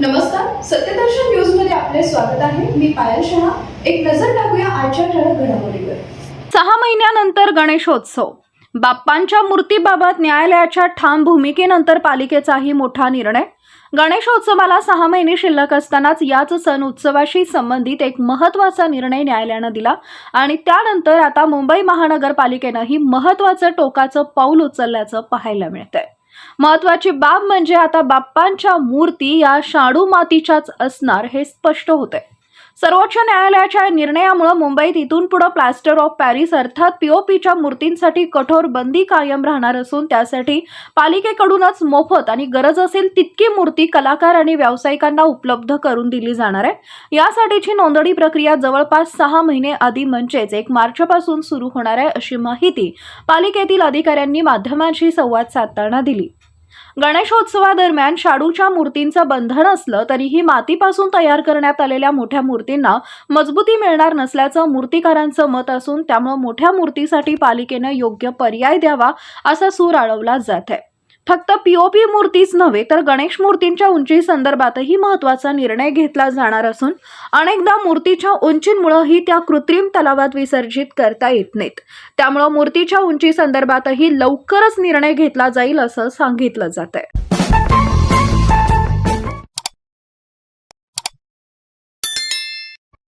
नमस्कार सत्यदर्शन न्यूजमध्ये आपले स्वागत आहे. मी पायल शहा. एक नजर टाकूया आजच्या ठळक घडामोडीवर. सहा महिन्यानंतर गणेशोत्सव. बाप्पांच्या मूर्तीबाबत न्यायालयाच्या ठाम भूमिकेनंतर पालिकेचाही मोठा निर्णय. गणेशोत्सवाला सहा महिने शिल्लक असतानाच याच सण उत्सवाशी संबंधित एक महत्त्वाचा निर्णय न्यायालयानं दिला. आणि त्यानंतर आता मुंबई महानगरपालिकेनंही महत्त्वाचं टोकाचं पाऊल उचलल्याचं पाहायला मिळतंय. महत्वाची बाब म्हणजे आता बाप्पांच्या मूर्ती या शाडू मातीच्याच असणार हे स्पष्ट होतंय. सर्वोच्च न्यायालयाच्या या निर्णयामुळे मुंबईत इथून पुढे प्लास्टर ऑफ पॅरिस अर्थात पीओपीच्या मूर्तींसाठी कठोर बंदी कायम राहणार असून त्यासाठी पालिकेकडूनच मोफत आणि गरज असेल तितकी मूर्ती कलाकार आणि व्यावसायिकांना उपलब्ध करून दिली जाणार आहे. यासाठीची नोंदणी प्रक्रिया जवळपास सहा महिने आधी म्हणजेच एक मार्चपासून सुरू होणार आहे अशी माहिती पालिकेतील अधिकाऱ्यांनी माध्यमांशी संवाद साधताना दिली. गणेशोत्सवादरम्यान शाडूच्या मूर्तींचं बंधन असलं तरीही मातीपासून तयार करण्यात आलेल्या मोठ्या मूर्तींना मजबूती मिळणार नसल्याचं मूर्तिकारांचं मत असून त्यामुळे मोठ्या मूर्तीसाठी पालिकेनं योग्य पर्याय द्यावा असा सूर आळवला जात आहे. फक्त पीओपी मूर्तीच नव्हे तर गणेश मूर्तींच्या उंची संदर्भातही महत्त्वाचा निर्णय घेतला जाणार असून अनेकदा मूर्तीच्या उंचींमुळेही त्या कृत्रिम तलावात विसर्जित करता येत नाहीत. त्यामुळं मूर्तीच्या उंची संदर्भातही लवकरच निर्णय घेतला जाईल असं सांगितलं जात आहे